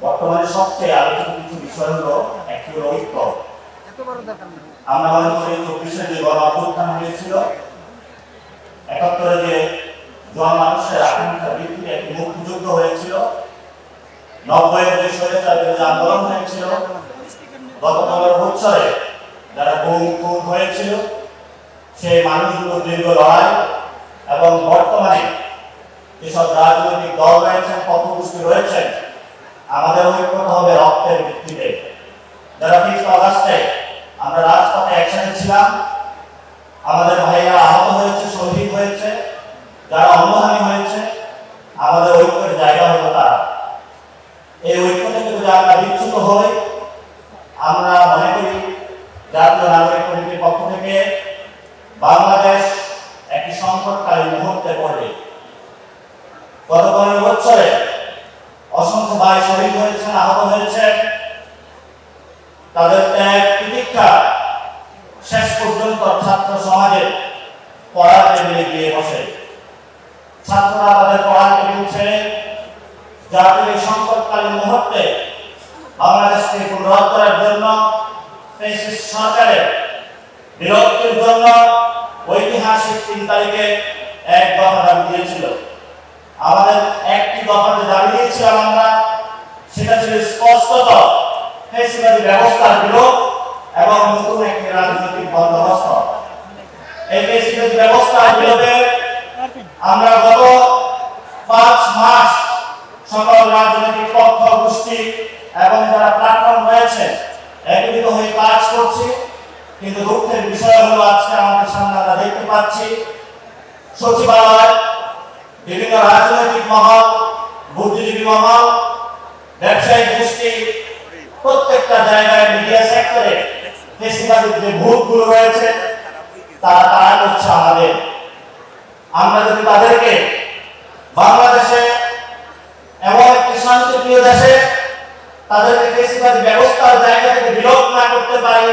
বর্তমানে সবচেয়ে আলোচিত কিছু বিষয় হলো একটি হলো ঐক্য আমরা করি চব্বিশে যে গণ অভ্যুত্থান হয়েছিল একাত্তরে যে জন মানুষের আকাঙ্ক্ষার ভিত্তিতে একটি মুক্তিযুদ্ধ হয়েছিল নব্বইয়ের যে স্বৈরাচার বিরোধী আন্দোলন হয়েছিল গত পনেরো বছরে যারা গুম খুন হয়েছিল সেই মানুষগুলো দীর্ঘ লড়াই এবং বর্তমানে যেসব রাজনৈতিক দল রয়েছেন পথগোষ্ঠী রয়েছেন আমাদের ঐক্যতা হবে রক্তের ভিত্তিতে। যারা ফিফথ অগাস্টে আমরা রাজপথে একসাথে ছিলাম, আমাদের ভাইরা আহত হয়েছে, শহীদ হয়েছে, যারা অঙ্গহানি হয়েছে, আমাদের ঐক্যের জায়গা হলো তারা। এই ঐক্য থেকে যদি আমরা বিচ্যুত হই, আমরা মনে করি জাতীয় নাগরিক কমিটির পক্ষ থেকে বাংলাদেশ একটি সংকটকালীন মুহূর্তে পড়বে। গত বছরে অসংখ্য ভাই শহীদ হয়েছেন, আহত হয়েছেন। তাদের ত্যাগ প্রতীক্ষা শেষ পর্যন্ত ছাত্র সমাজে পড়ার টেবিলে গিয়ে বসে। ছাত্ররা তাদের পড়ার টেবিল ছেড়ে এই সংকটকালীন মুহূর্তে বাংলাদেশকে পুনরুদ্ধারের জন্য সরকারের বিরক্তির জন্য ঐতিহাসিক তিন তারিখে এক দফা দিয়েছিল। আমাদের একটি দফাতে দাবি দিয়েছিলাম আমরা, সেটা ছিল স্পষ্টত। ফেসিবাদী ব্যবস্থার বিরোধ এবং নতুন একটি রাজনৈতিক বন্দোবস্ত। এই ফেসিবাদী ব্যবস্থার বিরোধে আমরা গত পাঁচ মাস সকল রাজনৈতিক পক্ষ, গোষ্ঠী এবং যারা প্ল্যাটফর্ম রয়েছে, একত্রিত হয়ে কাজ করছি। কিন্তু দুঃখের বিষয় হলো, আজকে আমাদের সামনে আমরা দেখতে পাচ্ছি, সচিবালয় বিভিন্ন রাজনৈতিক মহল, বুদ্ধিজীবী মহল ব্যবসায়িক গোষ্ঠী, প্রত্যেকটা জায়গায় মিডিয়া সেক্টরে ফেসিবাদের যে ভূতগুলো রয়েছে, তারা তারা করছে আমাদের। আমরা যদি তাদেরকে বাংলাদেশে এমন একটি শান্তিপ্রিয় দেশে তাদেরকে ফেসিবাদী ব্যবস্থার জায়গা থেকে বিলোপ না করতে পারি,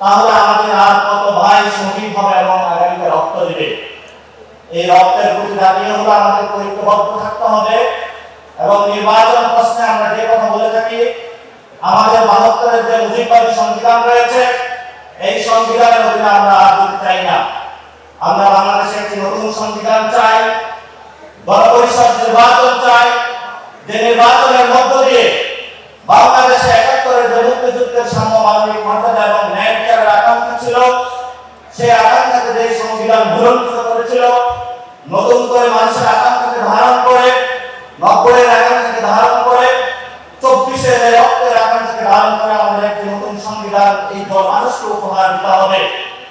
তাহলে আমাদের আর কত ভাই শহীদ হবে এবং আগামীতে রক্ত দিবে। এই রক্তের হলো আমাদের ঐক্যবদ্ধ থাকতে হবে এবং নির্বাচন প্রশ্নে আমরা যে কথা বলে থাকি, আমাদের বাহাত্তরের যে মুজিববাদী সংবিধান রয়েছে, এই সংবিধানের অধীনে আমরা আর যেতে চাই না। আমরা বাংলাদেশে একটি নতুন সংবিধান চাই, গণপরিষদ নির্বাচন চাই, যে নির্বাচনের মধ্য দিয়ে বাংলাদেশে একাত্তরের যে মুক্তিযুদ্ধের সাম্য মানবিক মর্যাদা এবং ন্যায় বিচারের আকাঙ্ক্ষা ছিল, সেই আকাঙ্ক্ষাকে যে সংবিধান ভুলণ্ঠিত করেছিল নতুন করে মানুষের আকাঙ্ক্ষাকে ধারণ করে, নব্বইয়ের আকাঙ্ক্ষাকে ধারণ করে, চব্বিশের রক্তের আকাঙ্ক্ষাকে ধারণ করে আমাদের একটি নতুন সংবিধান, এই দল মানুষকে উপহার দিতে হবে।